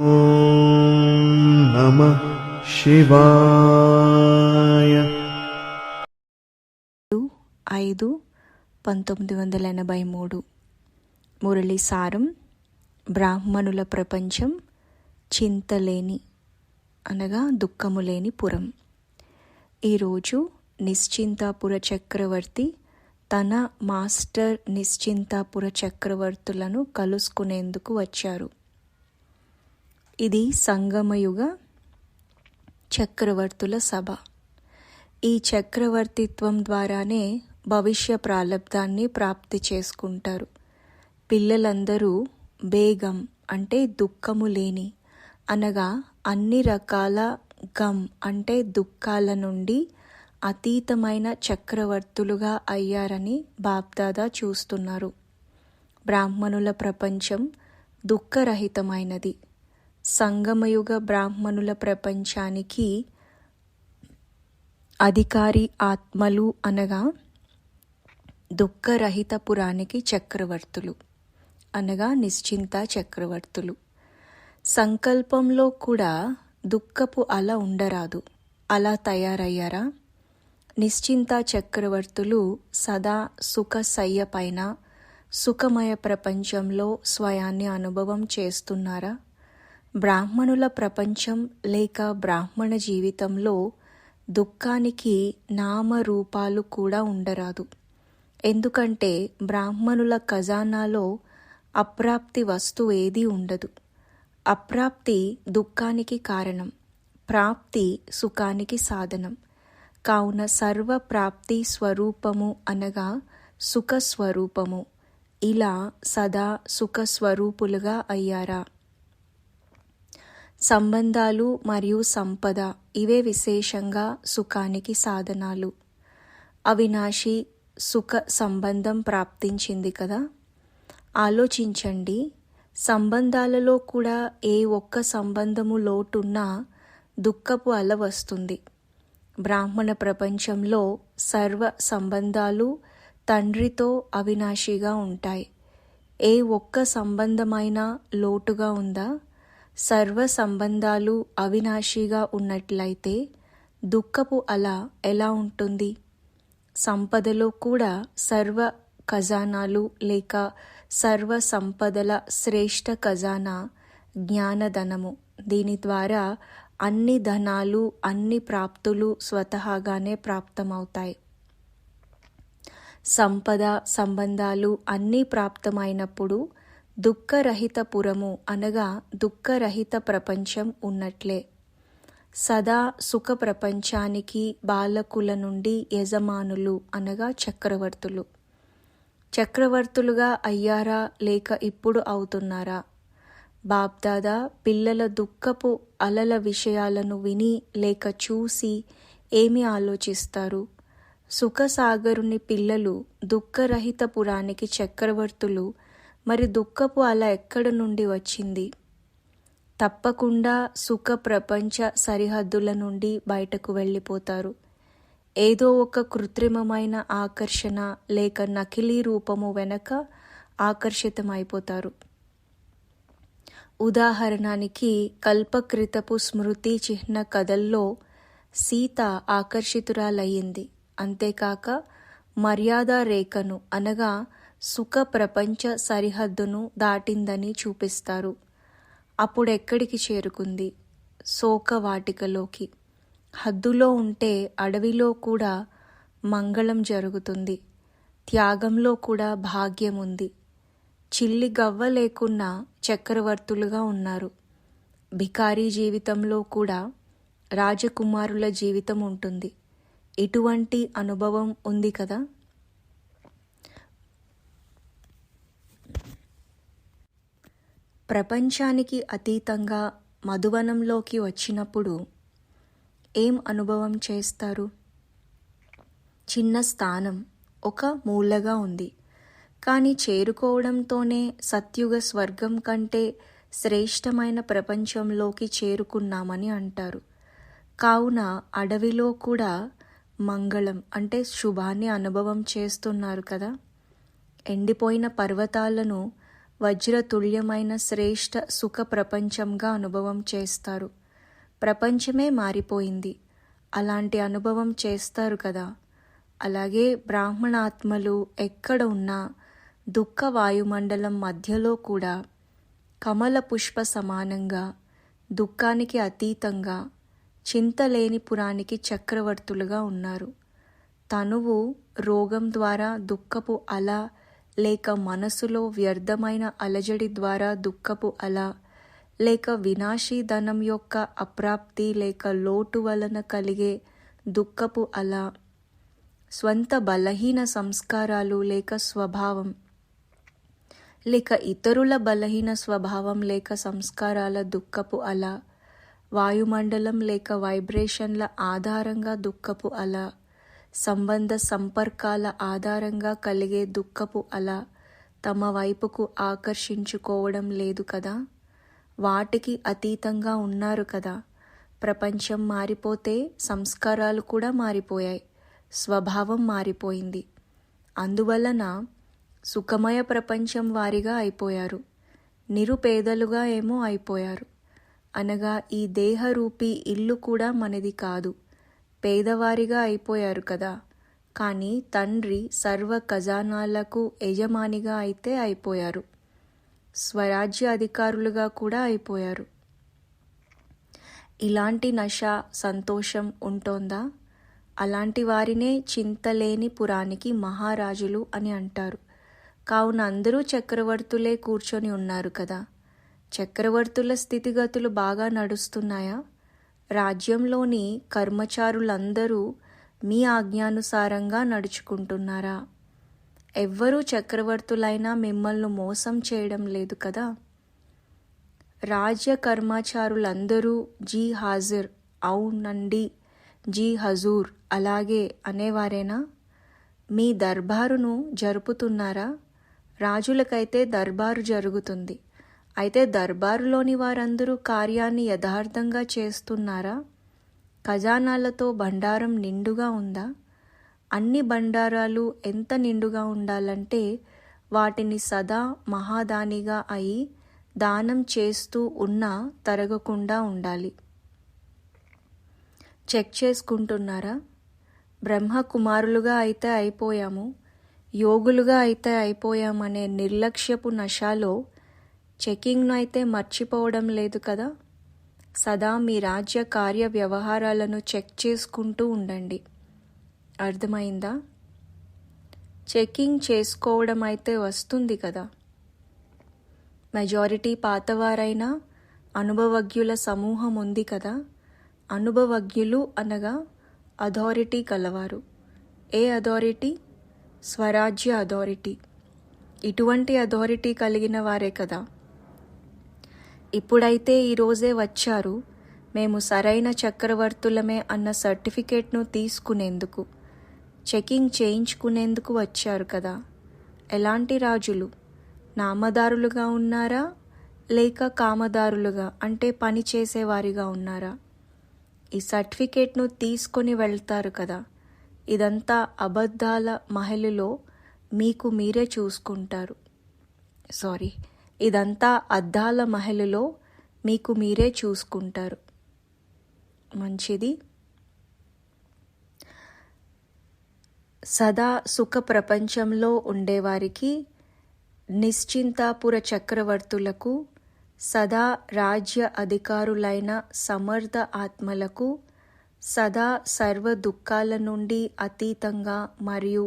నమ శివాయ. ఐదు పంతొమ్మిది వందల ఎనభై మూడు. మురళి సారం బ్రాహ్మణుల ప్రపంచం చింతలేని అనగా దుఃఖము లేని పురం. ఈరోజు నిశ్చింతాపుర చక్రవర్తి తన మాస్టర్ నిశ్చింతాపుర చక్రవర్తులను కలుసుకునేందుకు వచ్చారు. ఇది సంగమయుగ చక్రవర్తుల సభ. ఈ చక్రవర్తిత్వం ద్వారానే భవిష్య ప్రాలబ్ధాన్ని ప్రాప్తి చేసుకుంటారు. పిల్లలందరూ బేగం అంటే దుఃఖము లేని అనగా అన్ని రకాల గమ్ అంటే దుఃఖాల నుండి అతీతమైన చక్రవర్తులుగా అయ్యారని బాప్దాదా చూస్తున్నారు. బ్రాహ్మణుల ప్రపంచం దుఃఖరహితమైనది. సంగమయుగ బ్రాహ్మణుల ప్రపంచానికి అధికారి ఆత్మలు అనగా దుఃఖరహిత పురానికి చక్రవర్తులు అనగా నిశ్చింత చక్రవర్తులు. సంకల్పంలో కూడా దుఃఖపు అల ఉండరాదు. అలా తయారయ్యారా? నిశ్చింత చక్రవర్తులు సదా సుఖ సయ్య పైన సుఖమయ ప్రపంచంలో స్వయాన్ని అనుభవం చేస్తున్నారా? బ్రాహ్మణుల ప్రపంచం లేక బ్రాహ్మణ జీవితంలో దుఃఖానికి నామరూపాలు కూడా ఉండరాదు. ఎందుకంటే బ్రాహ్మణుల ఖజానాలో అప్రాప్తి వస్తువు ఏదీ ఉండదు. అప్రాప్తి దుఃఖానికి కారణం ప్రాప్తి సుఖానికి సాధనం. కావున సర్వ ప్రాప్తి స్వరూపము అనగా సుఖ స్వరూపము ఇలా సదా సుఖ స్వరూపులుగా అయ్యారా? సంబంధాలు మరియు సంపద ఇవే విశేషంగా సుఖానికి సాధనాలు. అవినాశి సుఖ సంబంధం ప్రాప్తించింది కదా? ఆలోచించండి. సంబంధాలలో కూడా ఏ ఒక్క సంబంధము లోటున్నా దుఃఖపు అల వస్తుంది. బ్రాహ్మణ ప్రపంచంలో సర్వ సంబంధాలు తండ్రితో అవినాశిగా ఉంటాయి. ఏ ఒక్క సంబంధమైనా లోటుగా ఉందా? సర్వ సంబంధాలు అవినాశిగా ఉన్నట్లయితే దుఃఖపు అల ఎలా ఉంటుంది? సంపదలో కూడా సర్వ ఖజానాలు లేక సర్వ సంపదల శ్రేష్ఠ ఖజానా జ్ఞానధనము. దీని ద్వారా అన్ని ధనాలు అన్ని ప్రాప్తులు స్వతహాగానే ప్రాప్తమవుతాయి. సంపద సంబంధాలు అన్నీ ప్రాప్తమైనప్పుడు దుఃఖరహిత పురము అనగా దుఃఖరహిత ప్రపంచం ఉన్నట్లే. సదా సుఖ ప్రపంచానికి బాలకుల నుండి యజమానులు అనగా చక్రవర్తులు. చక్రవర్తులుగా అయ్యారా లేక ఇప్పుడు అవుతున్నారా? బాప్దాదా పిల్లల దుఃఖపు అలల విషయాలను విని లేక చూసి ఏమి ఆలోచిస్తారు? సుఖసాగరుని పిల్లలు దుఃఖరహిత పురానికి చక్రవర్తులు మరి దుఃఖపు అల ఎక్కడ నుండి వచ్చింది? తప్పకుండా సుఖ ప్రపంచ సరిహద్దుల నుండి బయటకు వెళ్ళిపోతారు. ఏదో ఒక కృత్రిమమైన ఆకర్షణ లేక నకిలీ రూపము వెనక ఆకర్షితమైపోతారు. ఉదాహరణానికి కల్పకృతపు స్మృతి చిహ్న కథల్లో సీత ఆకర్షితురాలయ్యింది. అంతేకాక మర్యాద రేఖను అనగా సుఖ ప్రపంచ సరిహద్దును దాటిందని చూపిస్తారు. అప్పుడెక్కడికి చేరుకుంది? శోక వాటికలోకి. హద్దులో ఉంటే అడవిలో కూడా మంగళం జరుగుతుంది. త్యాగంలో కూడా భాగ్యం ఉంది. చిల్లి గవ్వ లేకున్నా చక్రవర్తులుగా ఉన్నారు. భికారీ జీవితంలో కూడా రాజకుమారుల జీవితం ఉంటుంది. ఇటువంటి అనుభవం ఉంది కదా? ప్రపంచానికి అతీతంగా మధువనంలోకి వచ్చినప్పుడు ఏం అనుభవం చేస్తారు? చిన్న స్థానం ఒక మూలగా ఉంది. కానీ చేరుకోవడంతోనే సత్యుగ స్వర్గం కంటే శ్రేష్టమైన ప్రపంచంలోకి చేరుకున్నామని అంటారు. కావున అడవిలో కూడా మంగళం అంటే శుభాన్ని అనుభవం చేస్తున్నారు కదా? ఎండిపోయిన పర్వతాలను వజ్రతుల్యమైన శ్రేష్ఠ సుఖ ప్రపంచంగా అనుభవం చేస్తారు. ప్రపంచమే మారిపోయింది. అలాంటి అనుభవం చేస్తారు కదా. అలాగే బ్రాహ్మణాత్మలు ఎక్కడ ఉన్నా దుఃఖ వాయుమండలం మధ్యలో కూడా కమల పుష్ప సమానంగా దుఃఖానికి అతీతంగా చింతలేని పురానికి చక్రవర్తులుగా ఉన్నారు. తనువు రోగం ద్వారా దుఃఖపు అల లేక మనసులో వ్యర్థమైన అలజడి ద్వారా దుఃఖపు అల లేక వినాశీ ధనం యొక్క అప్రాప్తి లేక లోటు వలన కలిగే దుఃఖపు అల స్వంత బలహీన సంస్కారాలు లేక స్వభావం లేక ఇతరుల బలహీన స్వభావం లేక సంస్కారాల దుఃఖపు అల వాయుమండలం లేక వైబ్రేషన్ల ఆధారంగా దుఃఖపు అల సంబంధ సంపర్కాల ఆధారంగా కలిగే దుఃఖపు అల తమ వైపుకు ఆకర్షించుకోవడం లేదు కదా? వాటికి అతీతంగా ఉన్నారు కదా? ప్రపంచం మారిపోతే సంస్కారాలు కూడా మారిపోయాయి. స్వభావం మారిపోయింది. అందువలన సుఖమయ ప్రపంచం వారిగా అయిపోయారు. నిరుపేదలుగా ఏమో అయిపోయారు. అనగా ఈ దేహరూపీ ఇల్లు కూడా మనది కాదు. పేదవారిగా అయిపోయారు కదా. కానీ తండ్రి సర్వ ఖజానాలకు యజమానిగా అయితే అయిపోయారు. స్వరాజ్య అధికారులుగా కూడా అయిపోయారు. ఇలాంటి నష సంతోషం ఉంటోందా? అలాంటి వారినే చింతలేని పురానికి మహారాజులు అని అంటారు. కావున అందరూ చక్రవర్తులే కూర్చొని ఉన్నారు కదా. చక్రవర్తుల స్థితిగతులు బాగా నడుస్తున్నాయా? రాజ్యంలోని కర్మచారులందరూ మీ ఆజ్ఞానుసారంగా నడుచుకుంటున్నారా? ఎవ్వరూ చక్రవర్తులైనా మిమ్మల్ని మోసం చేయడం లేదు కదా? రాజ్య కర్మచారులందరూ జీ హాజర్ అవునండి జీ హజూర్ అలాగే అనేవారేనా? మీ దర్బారును జరుపుతున్నారా? రాజులకైతే దర్బారు జరుగుతుంది. అయితే దర్బారులోని వారందరూ కార్యాన్ని యథార్థంగా చేస్తున్నారా? ఖజానాలతో బండారం నిండుగా ఉందా? అన్ని బండారాలు ఎంత నిండుగా ఉండాలంటే వాటిని సదా మహాదానిగా అయి దానం చేస్తూ ఉన్నా తరగకుండా ఉండాలి. చెక్ చేసుకుంటున్నారా? బ్రహ్మకుమారులుగా అయితే అయిపోయాము. యోగులుగా అయితే అయిపోయామనే నిర్లక్ష్యపు నశాలో చెకింగ్ను అయితే మర్చిపోవడం లేదు కదా. సదా మీ రాజ్య కార్య వ్యవహారాలను చెక్ చేసుకుంటూ ఉండండి. అర్థమైందా? చెకింగ్ చేసుకోవడం అయితే వస్తుంది కదా. మెజారిటీ పాతవారైనా అనుభవజ్ఞుల సమూహం ఉంది కదా. అనుభవజ్ఞులు అనగా అథారిటీ కలవారు. ఏ అథారిటీ? స్వరాజ్య అథారిటీ. ఇటువంటి అథారిటీ కలిగిన వారే కదా. ఇప్పుడైతే ఈరోజే వచ్చారు. మేము సరైన చక్రవర్తులమే అన్న సర్టిఫికేట్ను తీసుకునేందుకు చెకింగ్ చేయించుకునేందుకు వచ్చారు కదా. ఎలాంటి రాజులు? నామదారులుగా ఉన్నారా? లేక కామదారులుగా అంటే పని చేసేవారిగా ఉన్నారా? ఈ సర్టిఫికేట్ను తీసుకొని వెళ్తారు కదా. ఇదంతా అబద్ధాల మహిళలో మీకు మీరే చూసుకుంటారు. సారీ. ఇదంతా అద్దాల మహిళలో మీకు మీరే చూసుకుంటారు. మంచిది. సదా సుఖ ప్రపంచంలో ఉండేవారికి నిశ్చింతాపుర చక్రవర్తులకు సదా రాజ్య అధికారులైన సమర్థ ఆత్మలకు సదా సర్వ దుఃఖాల నుండి అతీతంగా మరియు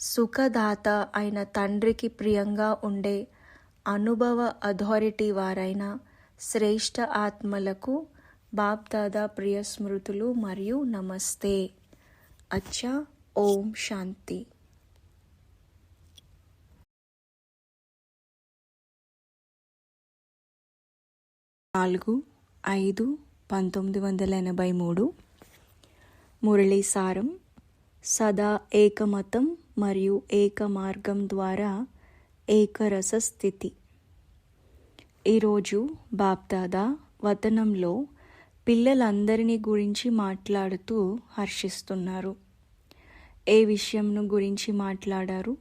సుఖదాత అయిన తండ్రికి ప్రియంగా ఉండే అనుభవ అథారిటీ వారైన శ్రేష్ఠ ఆత్మలకు బాప్దాదా ప్రియ స్మృతులు మరియు నమస్తే. అచ్చా ఓం శాంతి. నాలుగు ఐదు పంతొమ్మిది వందల ఎనభై మూడు. మురళీసారం సదా ఏకమతం మరియు ఏక మార్గం ద్వారా ఏకరస స్థితి ఈరోజు బాప్దాదా వతనంలో పిల్లలందరినీ గురించి మాట్లాడుతూ హర్షిస్తున్నారు. ఏ విషయంను గురించి మాట్లాడారు?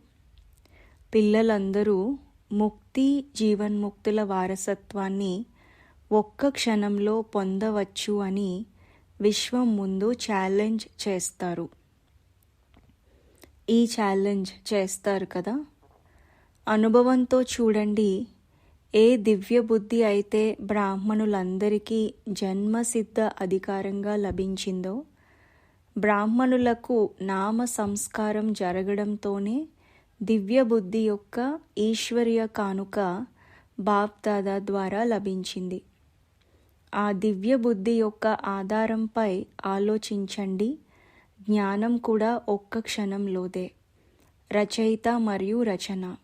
పిల్లలందరూ ముక్తి జీవన్ముక్తుల వారసత్వాన్ని ఒక్క క్షణంలో పొందవచ్చు అని విశ్వం ముందు ఛాలెంజ్ చేస్తారు. ఈ ఛాలెంజ్ చేస్తారు కదా? అనుభవంతో చూడండి. ఏ దివ్య బుద్ధి అయితే బ్రాహ్మణులందరికీ జన్మసిద్ధ అధికారంగా లభించిందో బ్రాహ్మణులకు నామ సంస్కారం జరగడంతోనే దివ్య బుద్ధి యొక్క ఈశ్వర్య కానుక బాప్దాదా ద్వారా లభించింది. ఆ దివ్య బుద్ధి యొక్క ఆధారంపై ఆలోచించండి. జ్ఞానం కూడా ఒక్క క్షణంలోదే. రచయిత మరియు రచన.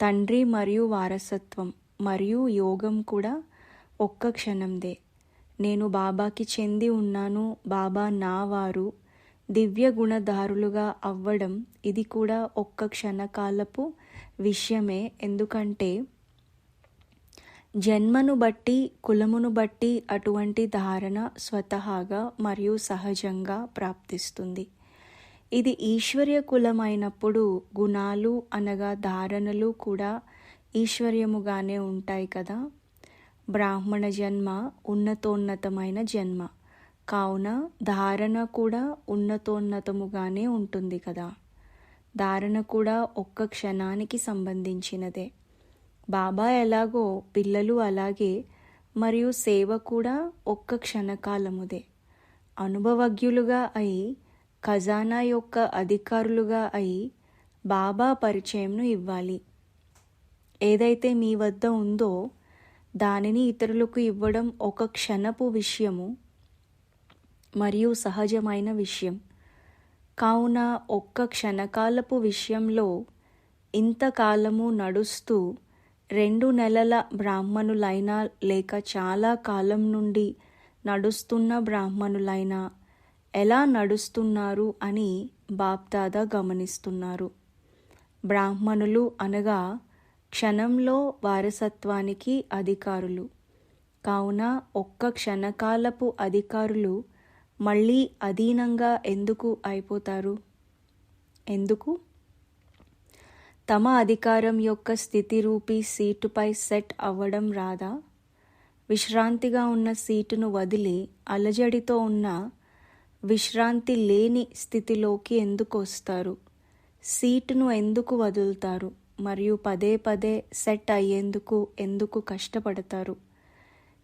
తండ్రి మరియు వారసత్వం మరియు యోగం కూడా ఒక్క క్షణందే. నేను బాబాకి చెంది ఉన్నాను బాబా నా వారు. దివ్య గుణదారులుగా అవ్వడం ఇది కూడా ఒక్క క్షణకాలపు విషయమే. ఎందుకంటే జన్మను బట్టి కులమును బట్టి అటువంటి ధారణ స్వతహాగా మరియు సహజంగా ప్రాప్తిస్తుంది. ఇది ఈశ్వర్య కులమైనప్పుడు గుణాలు అనగా ధారణలు కూడా ఈశ్వర్యముగానే ఉంటాయి కదా. బ్రాహ్మణ జన్మ ఉన్నతోన్నతమైన జన్మ. కావున ధారణ కూడా ఉన్నతోన్నతముగానే ఉంటుంది కదా. ధారణ కూడా ఒక్క క్షణానికి సంబంధించినదే. బాబా ఎలాగో పిల్లలు అలాగే మరియు సేవ కూడా ఒక్క క్షణకాలముదే. అనుభవజ్ఞులుగా అయి ఖజానా యొక్క అధికారులుగా అయి బాబా పరిచయంను ఇవ్వాలి. ఏదైతే మీ వద్ద ఉందో దానిని ఇతరులకు ఇవ్వడం ఒక క్షణపు విషయము మరియు సహజమైన విషయం. కావున ఒక్క క్షణకాలపు విషయంలో ఇంతకాలము నడుస్తూ రెండు నెలల బ్రాహ్మణులైనా లేక చాలా కాలం నుండి నడుస్తున్న బ్రాహ్మణులైనా ఎలా నడుస్తున్నారు అని బాప్దాదా గమనిస్తున్నారు. బ్రాహ్మణులు అనగా క్షణంలో వారసత్వానికి అధికారులు. కావున ఒక్క క్షణకాలపు అధికారులు మళ్ళీ అధీనంగా ఎందుకు అయిపోతారు? ఎందుకు? తమ అధికారం యొక్క స్థితి రూపీ సీటుపై సెట్ అవ్వడం రాదా? విశ్రాంతిగా ఉన్న సీటును వదిలి అలజడితో ఉన్న విశ్రాంతి లేని స్థితిలోకి ఎందుకు వస్తారు సీటును ఎందుకు వదులుతారు? మరియు పదే పదే సెట్ అయ్యేందుకు ఎందుకు కష్టపడతారు?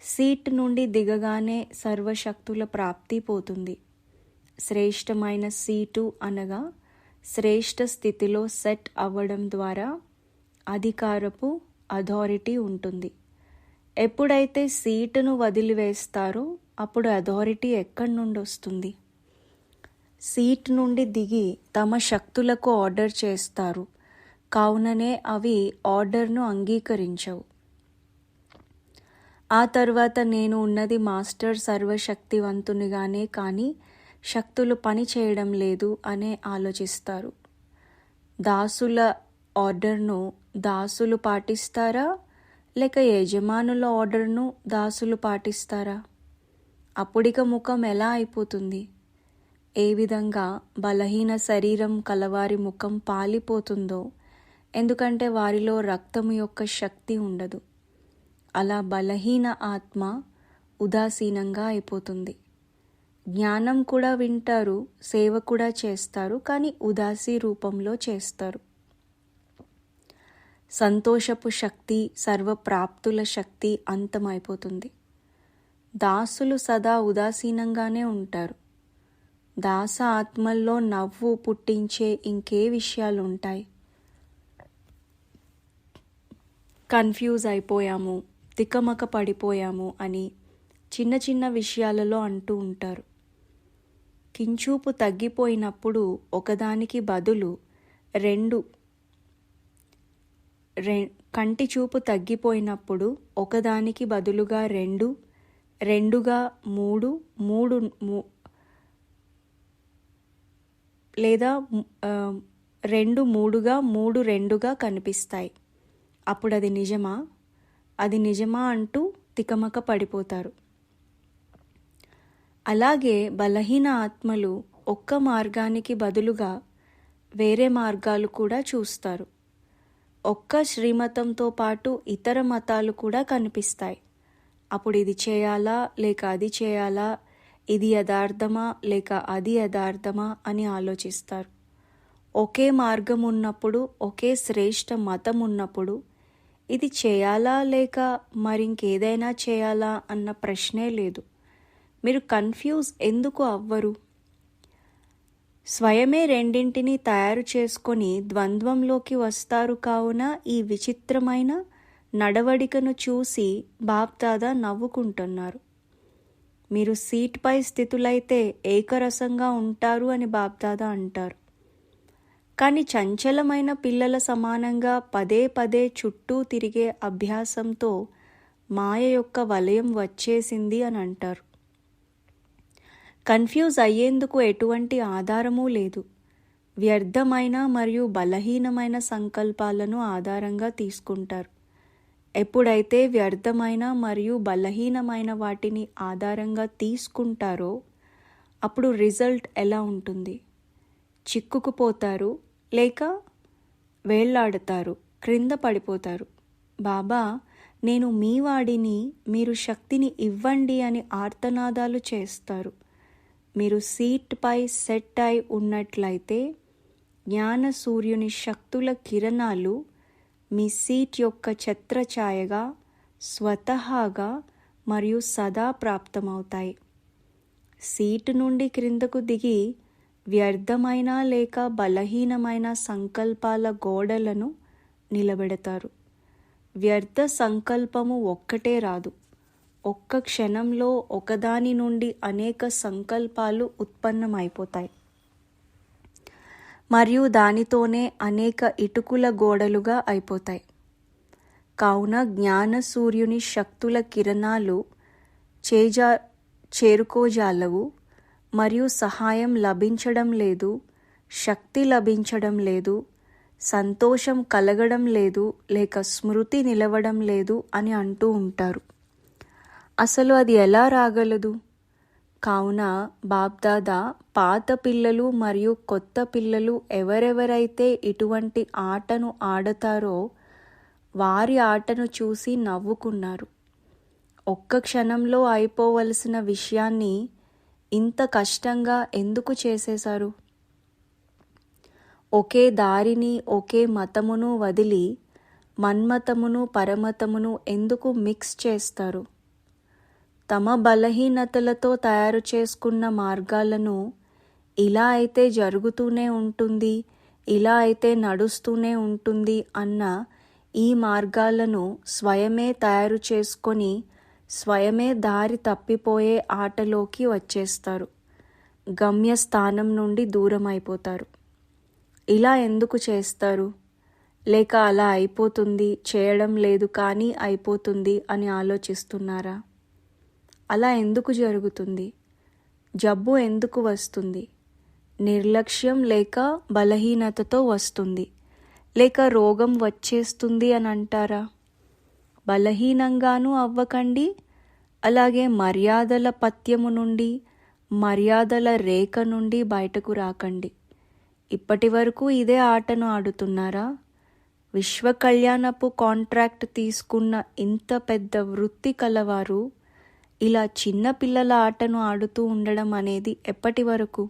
సీట్ నుండి దిగగానే సర్వశక్తుల ప్రాప్తి పోతుంది. శ్రేష్టమైన సీటు అనగా శ్రేష్ట స్థితిలో సెట్ అవ్వడం ద్వారా అధికారపు అథారిటీ ఉంటుంది. ఎప్పుడైతే సీటును వదిలివేస్తారో అప్పుడు అథారిటీ ఎక్కడి నుండి వస్తుంది సీట్ నుండి దిగి తమ శక్తులకు ఆర్డర్ చేస్తారు. కావుననే అవి ఆర్డర్ను అంగీకరించవు. ఆ తర్వాత నేను ఉన్నది మాస్టర్ సర్వశక్తివంతునిగానే కానీ శక్తులు పని చేయడం లేదు అనే ఆలోచిస్తారు. దాసుల ఆర్డర్ను దాసులు పాటిస్తారా? లేక యజమానుల ఆర్డర్ను దాసులు పాటిస్తారా? అప్పుడిక ముఖం ఎలా అయిపోతుంది? ఏ విధంగా బలహీన శరీరం కలవారి ముఖం పాలిపోతుందో ఎందుకంటే వారిలో రక్తము యొక్క శక్తి ఉండదు. అలా బలహీన ఆత్మ ఉదాసీనంగా అయిపోతుంది. జ్ఞానం కూడా వింటారు సేవ కూడా చేస్తారు కానీ ఉదాసీ రూపంలో చేస్తారు. సంతోషపు శక్తి సర్వప్రాప్తుల శక్తి అంతమైపోతుంది. దాసులు సదా ఉదాసీనంగానే ఉంటారు. దాస ఆత్మల్లో నవ్వు పుట్టించే ఇంకే విషయాలు ఉంటాయి కన్ఫ్యూజ్ అయిపోయాము తికమక పడిపోయాము అని చిన్న చిన్న విషయాలలో అంటూ ఉంటారు. కించూపు తగ్గిపోయినప్పుడు ఒకదానికి బదులు రెండు రె కంటి చూపు తగ్గిపోయినప్పుడు ఒకదానికి బదులుగా రెండు రెండుగా మూడు మూడు మూ- లేదా రెండు మూడుగా మూడు రెండుగా కనిపిస్తాయి. అప్పుడు అది నిజమా? అది నిజమా అంటూ తికమక పడిపోతారు. అలాగే బలహీన ఆత్మలు ఒక్క మార్గానికి బదులుగా వేరే మార్గాలు కూడా చూస్తారు. ఒక్క శ్రీమతంతో పాటు ఇతర మతాలు కూడా కనిపిస్తాయి. అప్పుడు ఇది చేయాలా లేక అది చేయాలా ఇది యథార్థమా లేక అది యథార్థమా అని ఆలోచిస్తారు. ఒకే మార్గం ఉన్నప్పుడు ఒకే శ్రేష్ఠ మతం ఉన్నప్పుడు ఇది చేయాలా లేక మరింకేదైనా చేయాలా అన్న ప్రశ్నే లేదు. మీరు కన్ఫ్యూజ్ ఎందుకు అవ్వరు? స్వయమే రెండింటిని తయారు చేసుకొని ద్వంద్వంలోకి వస్తారు కావున ఈ విచిత్రమైన నడవడికను చూసి బాప్దాదా నవ్వుకుంటున్నారు. మీరు సీట్పై స్థితులైతే ఏకరసంగా ఉంటారు అని బాబ్దాదా అంటారు. కానీ చంచలమైన పిల్లల సమానంగా పదే పదే చుట్టూ తిరిగే అభ్యాసంతో మాయ యొక్క వలయం వచ్చేసింది అని అంటారు. కన్ఫ్యూజ్ అయ్యేందుకు ఎటువంటి ఆధారమూ లేదు. వ్యర్థమైన మరియు బలహీనమైన సంకల్పాలను ఆధారంగా తీసుకుంటారు. ఎప్పుడైతే వ్యర్థమైన మరియు బలహీనమైన వాటిని ఆధారంగా తీసుకుంటారో అప్పుడు రిజల్ట్ ఎలా ఉంటుంది? చిక్కుకుపోతారు లేక వేళ్ళాడతారు క్రింద పడిపోతారు. బాబా నేను మీ వాడిని మీరు శక్తిని ఇవ్వండి అని ఆర్తనాదాలు చేస్తారు. మీరు సీట్పై సెట్ అయి ఉన్నట్లయితే జ్ఞాన సూర్యుని శక్తుల కిరణాలు మీ సీట్ యొక్క ఛత్రఛాయగా స్వతహాగా మరియు సదా ప్రాప్తమవుతాయి. సీటు నుండి క్రిందకు దిగి వ్యర్థమైన లేక బలహీనమైన సంకల్పాల గోడలను నిలబెడతారు. వ్యర్థ సంకల్పము ఒక్కటే రాదు. ఒక్క క్షణంలో ఒకదాని నుండి అనేక సంకల్పాలు ఉత్పన్నమైపోతాయి. మరియు దానితోనే అనేక ఇటుకుల గోడలుగా అయిపోతాయి. కావున జ్ఞాన సూర్యుని శక్తుల కిరణాలు చేజా చేరుకోజాలవు మరియు సహాయం లభించడం లేదు శక్తి లభించడం లేదు సంతోషం కలగడం లేదు లేక స్మృతి నిలవడం లేదు అని అంటూ ఉంటారు. అసలు అది ఎలా రాగలదు? కావున బాబ్దాదా పాత పిల్లలు మరియు కొత్త పిల్లలు ఎవరెవరైతే ఇటువంటి ఆటను ఆడతారో వారి ఆటను చూసి నవ్వుకున్నారు. ఒక్క క్షణంలో అయిపోవలసిన విషయాన్ని ఇంత కష్టంగా ఎందుకు చేసేశారు? ఒకే దారిని ఒకే మతమును వదిలి మన్మతమును పరమతమును ఎందుకు మిక్స్ చేస్తారు? తమ బలహీనతలతో తయారు చేసుకున్న మార్గాలను ఇలా అయితే జరుగుతూనే ఉంటుంది ఇలా అయితే నడుస్తూనే ఉంటుంది అన్న ఈ మార్గాలను స్వయమే తయారు చేసుకొని స్వయమే దారి తప్పిపోయే ఆటలోకి వచ్చేస్తారు. గమ్యస్థానం నుండి దూరం అయిపోతారు ఇలా ఎందుకు చేస్తారు? లేక అలా అయిపోతుంది చేయడం లేదు కానీ అయిపోతుంది అని ఆలోచిస్తున్నారా? అలా ఎందుకు జరుగుతుంది? జబ్బు ఎందుకు వస్తుంది? నిర్లక్ష్యం లేక బలహీనతతో వస్తుంది. లేక రోగం వచ్చేస్తుంది అని అంటారా? బలహీనంగానూ అవ్వకండి. అలాగే మర్యాదల పత్యము నుండి మర్యాదల రేఖ నుండి బయటకు రాకండి. ఇప్పటి వరకు ఇదే ఆటను ఆడుతున్నారా? విశ్వ కళ్యాణపు కాంట్రాక్ట్ తీసుకున్న ఇంత పెద్ద వృత్తి కలవారు ఇలా చిన్న పిల్లల ఆటను ఆడుతూ ఉండడం అనేది ఎప్పటి వరకు?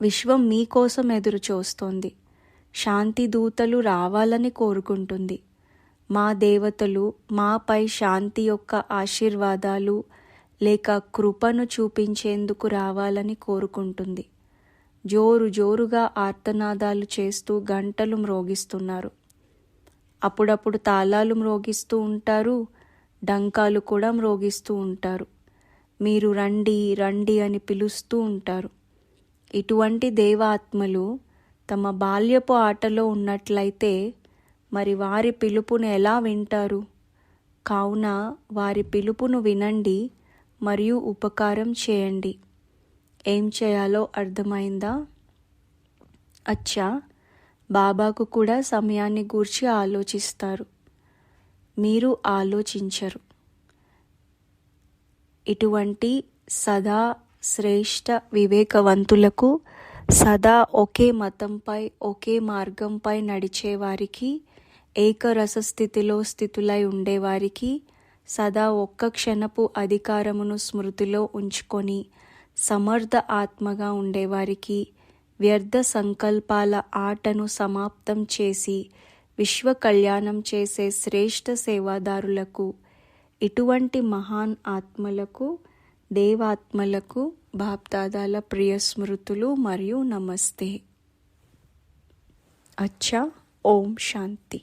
విశ్వం మీకోసం ఎదురు చూస్తోంది. శాంతి దూతలు రావాలని కోరుకుంటుంది. మా దేవతలు మాపై శాంతి యొక్క ఆశీర్వాదాలు లేక కృపను చూపించేందుకు రావాలని కోరుకుంటుంది. జోరు జోరుగా ఆర్తనాదాలు చేస్తూ గంటలు మ్రోగిస్తున్నారు. అప్పుడప్పుడు తాళాలు మ్రోగిస్తూ ఉంటారు. డంకాలు కూడా మ్రోగిస్తూ ఉంటారు. మీరు రండి రండి అని పిలుస్తూ ఉంటారు. ఇటువంటి దేవాత్మలు తమ బాల్యపు ఆటలో ఉన్నట్లయితే మరి వారి పిలుపును ఎలా వింటారు? కావున వారి పిలుపును వినండి మరియు ఉపకారం చేయండి. ఏం చేయాలో అర్థమైందా? అచ్చా బాబాకు కూడా సమయాన్ని గూర్చి ఆలోచిస్తారు. మీరు ఆలోచించరు. ఇటువంటి సదా శ్రేష్ట వివేకవంతులకు సదా ఒకే మతంపై ఒకే మార్గంపై నడిచేవారికి ఏకరస స్థితిలో స్థితులై ఉండేవారికి సదా ఒక్క క్షణపు అధికారమును స్మృతిలో ఉంచుకొని సమర్థ ఆత్మగా ఉండేవారికి వ్యర్థ సంకల్పాల ఆటను సమాప్తం చేసి విశ్వ కళ్యాణం చేసే శ్రేష్ఠ సేవాదారులకు ఇటువంటి మహాన్ ఆత్మలకు దేవాత్మలకు బాప్దాదాల ప్రియ స్మృతులు మరియు నమస్తే. అచ్చా ఓం శాంతి.